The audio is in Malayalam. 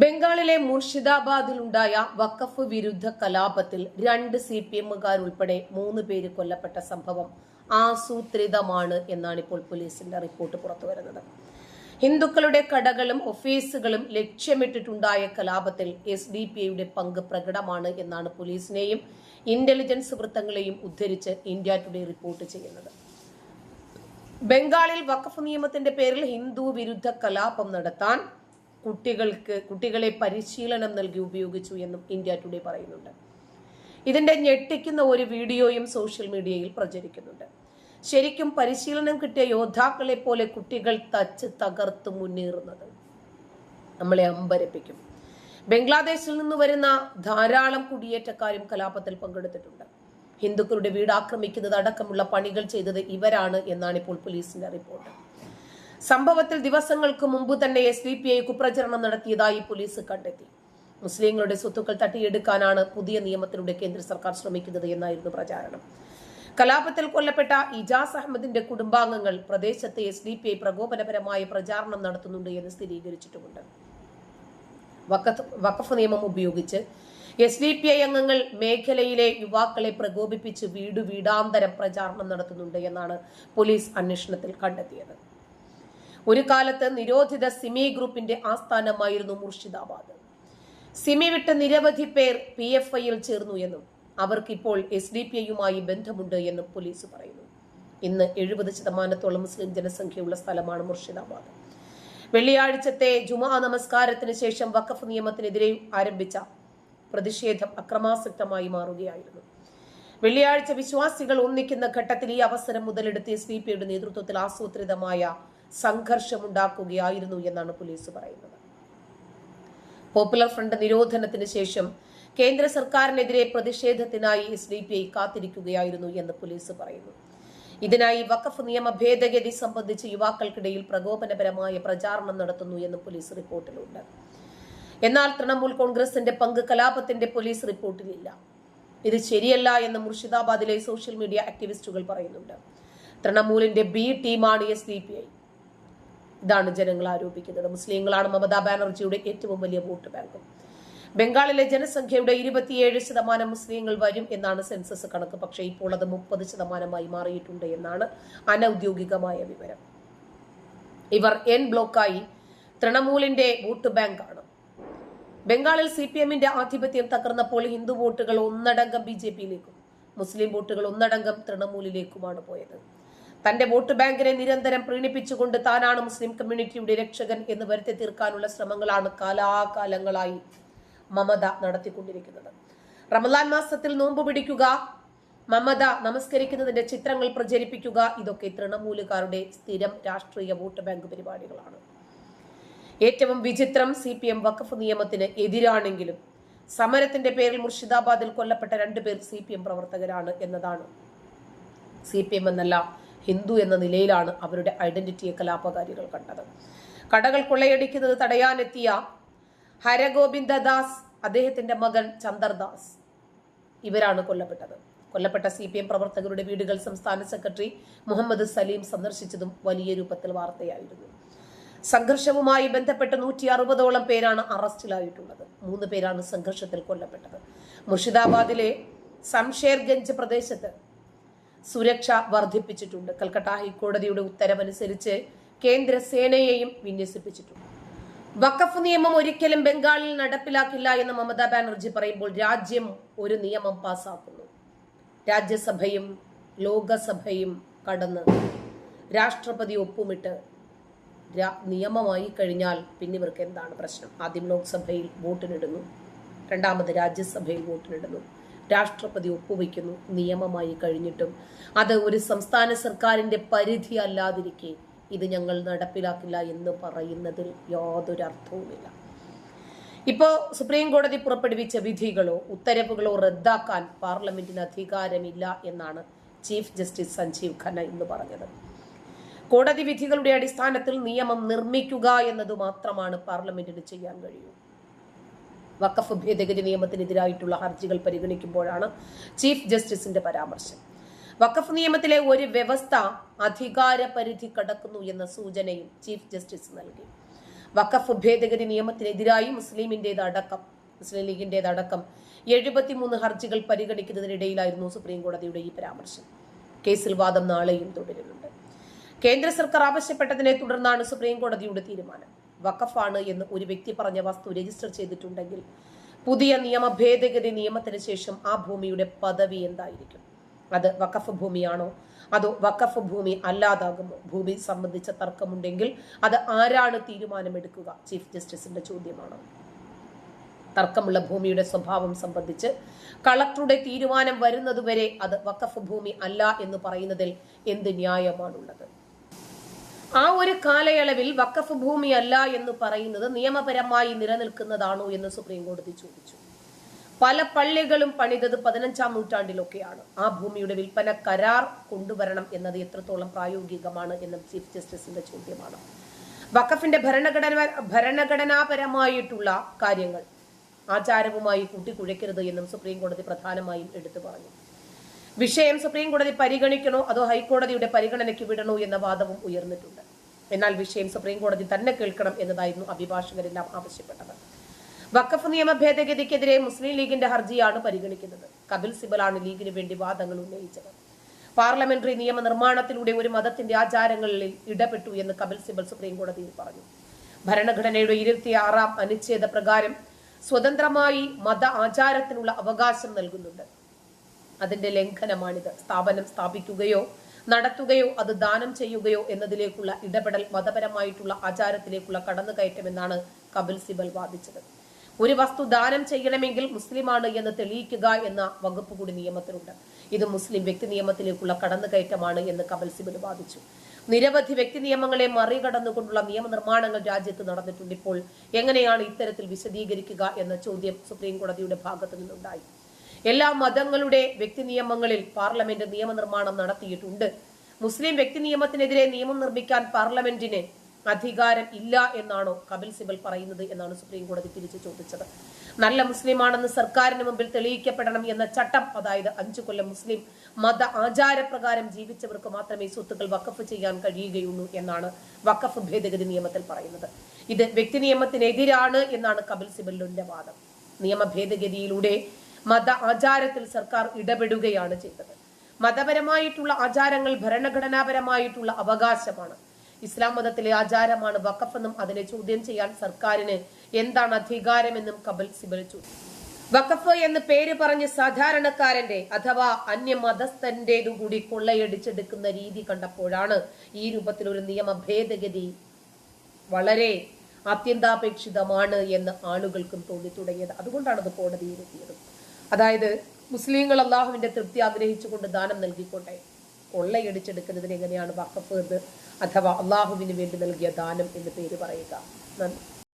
ബംഗാളിലെ മുർഷിദാബാദിലുണ്ടായ വഖഫ് വിരുദ്ധ കലാപത്തിൽ രണ്ട് സി പി എമ്മുകാർ ഉൾപ്പെടെ മൂന്ന് പേര് കൊല്ലപ്പെട്ട സംഭവം ആസൂത്രിതമാണ് എന്നാണ് ഇപ്പോൾ പോലീസിന്റെ റിപ്പോർട്ട് പുറത്തു വരുന്നത്. ഹിന്ദുക്കളുടെ കടകളും ഓഫീസുകളും ലക്ഷ്യമിട്ടിട്ടുണ്ടായ കലാപത്തിൽ എസ് ഡി പി ഐയുടെ പങ്ക് പ്രകടമാണ് എന്നാണ് പോലീസിനെയും ഇന്റലിജൻസ് വൃത്തങ്ങളെയും ഉദ്ധരിച്ച് ഇന്ത്യ ടുഡേ റിപ്പോർട്ട് ചെയ്യുന്നത്. ബംഗാളിൽ വഖഫ് നിയമത്തിന്റെ പേരിൽ ഹിന്ദു വിരുദ്ധ കലാപം നടത്താൻ കുട്ടികൾക്ക് കുട്ടികളെ പരിശീലനം നൽകി ഉപയോഗിച്ചു എന്നും ഇന്ത്യ ടുഡേ പറയുന്നുണ്ട്. ഇതിന്റെ ഞെട്ടിക്കുന്ന ഒരു വീഡിയോയും സോഷ്യൽ മീഡിയയിൽ പ്രചരിക്കുന്നുണ്ട്. ശരിക്കും പരിശീലനം കിട്ടിയ യോദ്ധാക്കളെ പോലെ കുട്ടികൾ തച്ച് തകർത്ത് മുന്നേറുന്നത് നമ്മളെ അമ്പരപ്പിക്കും. ബംഗ്ലാദേശിൽ നിന്ന് വരുന്ന ധാരാളം കുടിയേറ്റക്കാരും കലാപത്തിൽ പങ്കെടുത്തിട്ടുണ്ട്. ഹിന്ദുക്കളുടെ വീട് ആക്രമിക്കുന്നത് അടക്കമുള്ള പണികൾ ചെയ്തത് ഇവരാണ് എന്നാണ് ഇപ്പോൾ പോലീസിന്റെ റിപ്പോർട്ട്. സംഭവത്തിൽ ദിവസങ്ങൾക്ക് മുമ്പ് തന്നെ എസ് ഡി പി ഐ കുപ്രചരണം നടത്തിയതായി പോലീസ് കണ്ടെത്തി. മുസ്ലിങ്ങളുടെ സ്വത്തുക്കൾ തട്ടിയെടുക്കാനാണ് പുതിയ നിയമത്തിലൂടെ കേന്ദ്ര സർക്കാർ ശ്രമിക്കുന്നത് എന്നായിരുന്നു പ്രചാരണം. കലാപത്തിൽ കൊല്ലപ്പെട്ട ഇജാസ് അഹമ്മദിന്റെ കുടുംബാംഗങ്ങൾ പ്രദേശത്തെ എസ് ഡി പി ഐ പ്രകോപനപരമായ പ്രചാരണം നടത്തുന്നുണ്ട് എന്ന് സ്ഥിരീകരിച്ചിട്ടുമുണ്ട്. വഖഫ് നിയമം ഉപയോഗിച്ച് എസ് ഡി പി ഐ അംഗങ്ങൾ മേഖലയിലെ യുവാക്കളെ പ്രകോപിപ്പിച്ച് വീടു വീടാന്തരം പ്രചാരണം നടത്തുന്നുണ്ട് എന്നാണ് പോലീസ് അന്വേഷണത്തിൽ കണ്ടെത്തിയത്. ഒരു കാലത്ത് നിരോധിത സിമി ഗ്രൂപ്പിന്റെ ആസ്ഥാനമായിരുന്നു മുർഷിദാബാദ്. സിമി വിട്ട് നിരവധി പേർ പി എഫ് ഐയിൽ ചേർന്നു എന്നും അവർക്കിപ്പോൾ എസ് ഡി പി ഐയുമായി ബന്ധമുണ്ട് എന്നും പോലീസ് പറയുന്നു. ഇന്ന് എഴുപത് ശതമാനത്തോളം മുസ്ലിം ജനസംഖ്യയുള്ള സ്ഥലമാണ് മുർഷിദാബാദ്. വെള്ളിയാഴ്ചത്തെ ജുമാ നമസ്കാരത്തിന് ശേഷം വഖഫ് നിയമത്തിനെതിരെ ആരംഭിച്ച പ്രതിഷേധം അക്രമാസക്തമായി മാറുകയായിരുന്നു. വെള്ളിയാഴ്ച വിശ്വാസികൾ ഒന്നിക്കുന്ന ഘട്ടത്തിൽ ഈ അവസരം മുതലെടുത്ത് എസ് ഡി പിയുടെ നേതൃത്വത്തിൽ ആസൂത്രിതമായ സംഘർഷമുണ്ടാക്കുകയായിരുന്നു എന്നാണ് പോലീസ് പറയുന്നത്. പോപ്പുലർ ഫ്രണ്ട് നിരോധനത്തിന് ശേഷം കേന്ദ്ര സർക്കാരിനെതിരെ പ്രതിഷേധത്തിനായി എസ് ഡി പി ഐ കാത്തിരിക്കുകയായിരുന്നു എന്ന് പോലീസ് പറയുന്നു. ഇതിനായി വഖഫ് നിയമ ഭേദഗതി സംബന്ധിച്ച് യുവാക്കൾക്കിടയിൽ പ്രകോപനപരമായ പ്രചാരണം നടത്തുന്നു എന്ന് പോലീസ് റിപ്പോർട്ടിലുണ്ട്. എന്നാൽ തൃണമൂൽ കോൺഗ്രസിന്റെ പങ്ക് കലാപത്തിന്റെ പോലീസ് റിപ്പോർട്ടിലില്ല ഇത് ശരിയല്ല എന്ന് മുർഷിദാബാദിലെ സോഷ്യൽ മീഡിയ ആക്ടിവിസ്റ്റുകൾ പറയുന്നുണ്ട്. തൃണമൂലിന്റെ ബി ടീമാണ് എസ് ഡി പി ഐ. ഇതാണ് ജനങ്ങൾ ആരോപിക്കുന്നത്. മുസ്ലിങ്ങളാണ് മമതാ ബാനർജിയുടെ ഏറ്റവും വലിയ വോട്ട് ബാങ്കും. ബംഗാളിലെ ജനസംഖ്യയുടെ ഇരുപത്തിയേഴ് ശതമാനം മുസ്ലിങ്ങൾ വരും എന്നാണ് സെൻസസ് കണക്ക്. പക്ഷേ ഇപ്പോൾ അത് മുപ്പത് ശതമാനമായി മാറിയിട്ടുണ്ട് എന്നാണ് അനൌദ്യോഗികമായ വിവരം. ഇവർ എൻ ബ്ലോക്കായി തൃണമൂലിന്റെ വോട്ട് ബാങ്കാണ്. ബംഗാളിൽ സി പി എമ്മിന്റെ ആധിപത്യം തകർന്നപ്പോൾ ഹിന്ദു വോട്ടുകൾ ഒന്നടങ്കം ബി ജെ പിയിലേക്കും മുസ്ലിം വോട്ടുകൾ ഒന്നടങ്കം തൃണമൂലിലേക്കുമാണ് പോയത്. തന്റെ വോട്ട് ബാങ്കിനെ നിരന്തരം പ്രീണിപ്പിച്ചുകൊണ്ട് താനാണ് മുസ്ലിം കമ്മ്യൂണിറ്റിയുടെ രക്ഷകൻ എന്ന് വരുത്തി തീർക്കാനുള്ള ശ്രമങ്ങളാണ് കാലാകാലങ്ങളായി മമത നടത്തിക്കൊണ്ടിരിക്കുന്നത്. റമദാൻ മാസത്തിൽ നോമ്പ് പിടിക്കുക മമത നമസ്കരിക്കുന്നതിന്റെ ചിത്രങ്ങൾ പ്രചരിപ്പിക്കുക ഇതൊക്കെ തൃണമൂലുകാരുടെ സ്ഥിരം രാഷ്ട്രീയ വോട്ട് ബാങ്ക് പരിപാടികളാണ്. ഏറ്റവും വിചിത്രം സി പി എം വഖഫ് നിയമത്തിന് എതിരാണെങ്കിലും സമരത്തിന്റെ പേരിൽ മുർഷിദാബാദിൽ കൊല്ലപ്പെട്ട രണ്ടുപേർ സി പി എം പ്രവർത്തകരാണ് എന്നതാണ്. സി പി എം എന്നല്ല ഹിന്ദു എന്ന നിലയിലാണ് അവരുടെ ഐഡന്റിറ്റിയെ കലാപകാരികൾ കണ്ടത്. കടകൾ കൊള്ളയടിക്കുന്നത് തടയാനെത്തിയ ഹരഗോവിന്ദദാസ് അദ്ദേഹത്തിന്റെ മകൻ ചന്ദർദാസ് ഇവരാണ് കൊല്ലപ്പെട്ടത്. കൊല്ലപ്പെട്ട സി പി എം പ്രവർത്തകരുടെ വീടുകൾ സംസ്ഥാന സെക്രട്ടറി മുഹമ്മദ് സലീം സന്ദർശിച്ചതും വലിയ രൂപത്തിൽ വാർത്തയായിരുന്നു. സംഘർഷവുമായി ബന്ധപ്പെട്ട് നൂറ്റി അറുപതോളം പേരാണ് അറസ്റ്റിലായിട്ടുള്ളത്. മൂന്ന് പേരാണ് സംഘർഷത്തിൽ കൊല്ലപ്പെട്ടത്. മുർഷിദാബാദിലെ സംഷേർഗഞ്ച് പ്രദേശത്ത് സുരക്ഷ വർദ്ധിപ്പിച്ചിട്ടുണ്ട്. കൽക്കട്ട ഹൈക്കോടതിയുടെ ഉത്തരവനുസരിച്ച് കേന്ദ്ര സേനയെയും വിന്യസിപ്പിച്ചിട്ടുണ്ട്. വഖഫ് നിയമം ഒരിക്കലും ബംഗാളിൽ നടപ്പിലാക്കില്ല എന്ന് മമതാ ബാനർജി പറയുമ്പോൾ രാജ്യം ഒരു നിയമം പാസാക്കുന്നു. രാജ്യസഭയും ലോകസഭയും കടന്ന് രാഷ്ട്രപതി ഒപ്പുമിട്ട് നിയമമായി കഴിഞ്ഞാൽ പിന്നെ ഇവർക്ക് എന്താണ് പ്രശ്നം? ആദ്യം ലോക്സഭയിൽ വോട്ടിനിടുന്നു. രണ്ടാമത് രാജ്യസഭയിൽ വോട്ടിനിടുന്നു. രാഷ്ട്രപതി ഒപ്പുവെക്കുന്നു. നിയമമായി കഴിഞ്ഞിട്ടും അത് ഒരു സംസ്ഥാന സർക്കാരിന്റെ പരിധി അല്ലാതിരിക്കെ ഇത് ഞങ്ങൾ നടപ്പിലാക്കില്ല എന്ന് പറയുന്നതിൽ യാതൊരു അർത്ഥവുമില്ല ഇപ്പോൾ സുപ്രീം കോടതി പുറപ്പെടുവിച്ച വിധികളോ ഉത്തരവുകളോ റദ്ദാക്കാൻ പാർലമെന്റിന് അധികാരമില്ല എന്നാണ് ചീഫ് ജസ്റ്റിസ് സഞ്ജീവ് ഖന്ന ഇന്ന് പറഞ്ഞത്. കോടതി വിധികളുടെ അടിസ്ഥാനത്തിൽ നിയമം നിർമ്മിക്കുക എന്നത് മാത്രമാണ് പാർലമെന്റിന് ചെയ്യാൻ കഴിയൂ. വഖഫ് ഭേദഗതി നിയമത്തിനെതിരായിട്ടുള്ള ഹർജികൾ പരിഗണിക്കുമ്പോഴാണ് ചീഫ് ജസ്റ്റിസിന്റെ പരാമർശം. വഖഫ് നിയമത്തിലെ ഒരു വ്യവസ്ഥ അധികാര പരിധി കടക്കുന്നു എന്ന സൂചനയും ചീഫ് ജസ്റ്റിസ് നൽകി. വഖഫ് ഭേദഗതി നിയമത്തിനെതിരായി മുസ്ലിമിന്റേത് അടക്കം മുസ്ലിം ലീഗിന്റേത് അടക്കം എഴുപത്തിമൂന്ന് ഹർജികൾ പരിഗണിക്കുന്നതിനിടയിലായിരുന്നു സുപ്രീം കോടതിയുടെ ഈ പരാമർശം. കേസിൽ വാദം നാളെയും തുടരുന്നുണ്ട്. കേന്ദ്ര സർക്കാർ ആവശ്യപ്പെട്ടതിനെ തുടർന്നാണ് സുപ്രീം കോടതിയുടെ തീരുമാനം. വഖഫാണ് എന്ന് ഒരു വ്യക്തി പറഞ്ഞ വസ്തു രജിസ്റ്റർ ചെയ്തിട്ടുണ്ടെങ്കിൽ പുതിയ നിയമ ഭേദഗതി നിയമത്തിന് ശേഷം ആ ഭൂമിയുടെ പദവി എന്തായിരിക്കും? അത് വഖഫ് ഭൂമിയാണോ? അതോ വഖഫ് ഭൂമി അല്ലാതാകുമോ? ഭൂമി സംബന്ധിച്ച തർക്കമുണ്ടെങ്കിൽ അത് ആരാണ് തീരുമാനമെടുക്കുക? ചീഫ് ജസ്റ്റിസിന്റെ ചോദ്യമാണ്. തർക്കമുള്ള ഭൂമിയുടെ സ്വഭാവം സംബന്ധിച്ച് കളക്ടറുടെ തീരുമാനം വരുന്നതുവരെ അത് വഖഫ് ഭൂമി അല്ല എന്ന് പറയുന്നതിൽ എന്ത് ന്യായമാണുള്ളത്? ആ ഒരു കാലയളവിൽ വക്കഫ് ഭൂമി അല്ല എന്ന് പറയുന്നത് നിയമപരമായി നിലനിൽക്കുന്നതാണോ എന്ന് സുപ്രീം കോടതി ചോദിച്ചു. പല പള്ളികളും പണിതത് പതിനഞ്ചാം നൂറ്റാണ്ടിലൊക്കെയാണ്. ആ ഭൂമിയുടെ വിൽപ്പന കരാർ കൊണ്ടുവരണം എന്നത് എത്രത്തോളം പ്രായോഗികമാണ് എന്നും ചീഫ് ജസ്റ്റിസിന്റെ ചോദ്യമാണ്. വഖഫിന്റെ ഭരണഘടന ഭരണഘടനാപരമായിട്ടുള്ള കാര്യങ്ങൾ ആചാരവുമായി കൂട്ടിക്കുഴയ്ക്കരുത് എന്നും സുപ്രീം കോടതി പ്രധാനമായും എടുത്തു പറഞ്ഞു. വിഷയം സുപ്രീം കോടതി പരിഗണിക്കണോ അതോ ഹൈക്കോടതിയുടെ പരിഗണനയ്ക്ക് വിടണോ എന്ന വാദവും ഉയർന്നിട്ടുണ്ട്. എന്നാൽ വിഷയം സുപ്രീം കോടതി തന്നെ കേൾക്കണം എന്നതായിരുന്നു അഭിഭാഷകരെല്ലാം ആവശ്യപ്പെട്ടത്. വഖഫ് നിയമ ഭേദഗതിക്കെതിരെ മുസ്ലിം ലീഗിന്റെ ഹർജിയാണ് പരിഗണിക്കുന്നത്. കപിൽ സിബലാണ് ലീഗിന് വേണ്ടി വാദങ്ങൾ ഉന്നയിച്ചത്. പാർലമെന്ററി നിയമ നിർമ്മാണത്തിലൂടെ ഒരു മതത്തിന്റെ ആചാരങ്ങളിൽ ഇടപെട്ടു എന്ന് കപിൽ സിബൽ സുപ്രീം കോടതിയിൽ പറഞ്ഞു. ഭരണഘടനയുടെ ഇരുപത്തി ആറാം അനുച്ഛേദ പ്രകാരം സ്വതന്ത്രമായി മത ആചാരത്തിനുള്ള അവകാശം നൽകുന്നുണ്ട്. അതിന്റെ ലംഘനമാണിത്. സ്ഥാപനം സ്ഥാപിക്കുകയോ നടത്തുകയോ അത് ദാനം ചെയ്യുകയോ എന്നതിലേക്കുള്ള ഇടപെടൽ മതപരമായിട്ടുള്ള ആചാരത്തിലേക്കുള്ള കടന്നുകയറ്റമെന്നാണ് കപിൽ സിബൽ വാദിച്ചത്. ഒരു വസ്തു ദാനം ചെയ്യണമെങ്കിൽ മുസ്ലിമാണ് എന്ന് തെളിയിക്കുക എന്ന വകുപ്പ് കൂടി നിയമത്തിലുണ്ട്. ഇത് മുസ്ലിം വ്യക്തി നിയമത്തിലേക്കുള്ള കടന്നുകയറ്റമാണ് എന്ന് കപിൽ സിബൽ വാദിച്ചു. നിരവധി വ്യക്തി നിയമങ്ങളെ മറികടന്നുകൊണ്ടുള്ള നിയമനിർമ്മാണങ്ങൾ രാജ്യത്ത് നടന്നിട്ടുണ്ട് ഇപ്പോൾ. എങ്ങനെയാണ് ഇത്തരത്തിൽ വിശദീകരിക്കുക എന്ന ചോദ്യം സുപ്രീം കോടതിയുടെ ഭാഗത്തു നിന്നുണ്ടായി. എല്ലാ മതങ്ങളുടെ വ്യക്തി നിയമങ്ങളിൽ പാർലമെന്റ് നിയമനിർമ്മാണം നടത്തിയിട്ടുണ്ട്. മുസ്ലിം വ്യക്തി നിയമത്തിനെതിരെ നിയമം നിർമ്മിക്കാൻ പാർലമെന്റിന് അധികാരം ഇല്ല എന്നാണോ കപിൽ സിബൽ പറയുന്നത് എന്നാണ് സുപ്രീം കോടതി തിരിച്ചു ചോദിച്ചത്. നല്ല മുസ്ലിമാണെന്ന് സർക്കാരിന് മുമ്പിൽ തെളിയിക്കപ്പെടണം എന്ന ചട്ടം അതായത് അഞ്ചു കൊല്ലം മുസ്ലിം മത ആചാരപ്രകാരം ജീവിച്ചവർക്ക് മാത്രമേ സ്വത്തുക്കൾ വക്കഫ് ചെയ്യാൻ കഴിയുകയുള്ളൂ എന്നാണ് വക്കഫ് ഭേദഗതി നിയമത്തിൽ പറയുന്നത്. ഇത് വ്യക്തി നിയമത്തിനെതിരാണ് എന്നാണ് കപിൽ സിബലിന്റെ വാദം. നിയമ ഭേദഗതിയിലൂടെ മത ആചാരത്തിൽ സർക്കാർ ഇടപെടുകയാണ് ചെയ്തത്. മതപരമായിട്ടുള്ള ആചാരങ്ങൾ ഭരണഘടനാപരമായിട്ടുള്ള അവകാശമാണ്. ഇസ്ലാം മതത്തിലെ ആചാരമാണ് വഖഫെന്നും അതിനെ ചോദ്യം ചെയ്യാൻ സർക്കാരിന് എന്താണ് അധികാരമെന്നും കപിൽ സിബൽ ചോദിച്ചു വഖഫ് എന്ന് പേര് പറഞ്ഞ് സാധാരണക്കാരന്റെ അഥവാ അന്യമതസ്ഥന്റേതു കൂടി കൊള്ളയടിച്ചെടുക്കുന്ന രീതി കണ്ടപ്പോഴാണ് ഈ രൂപത്തിൽ ഒരു നിയമ ഭേദഗതി വളരെ അത്യന്താപേക്ഷിതമാണ് എന്ന് ആളുകൾക്കും തോന്നി തുടങ്ങിയത് അതുകൊണ്ടാണ് അത് കോടതിയിലെത്തിയത് അതായത് മുസ്ലിങ്ങൾ അള്ളാഹുവിന്റെ തൃപ്തി ആഗ്രഹിച്ചുകൊണ്ട് ദാനം നൽകിക്കോട്ടെ. കൊള്ളയടിച്ചെടുക്കുന്നതിന് എങ്ങനെയാണ് വഖഫ് എന്ന് അഥവാ അള്ളാഹുവിന് വേണ്ടി നൽകിയ ദാനം എന്ന് പേര് പറയുക. നന്ദി.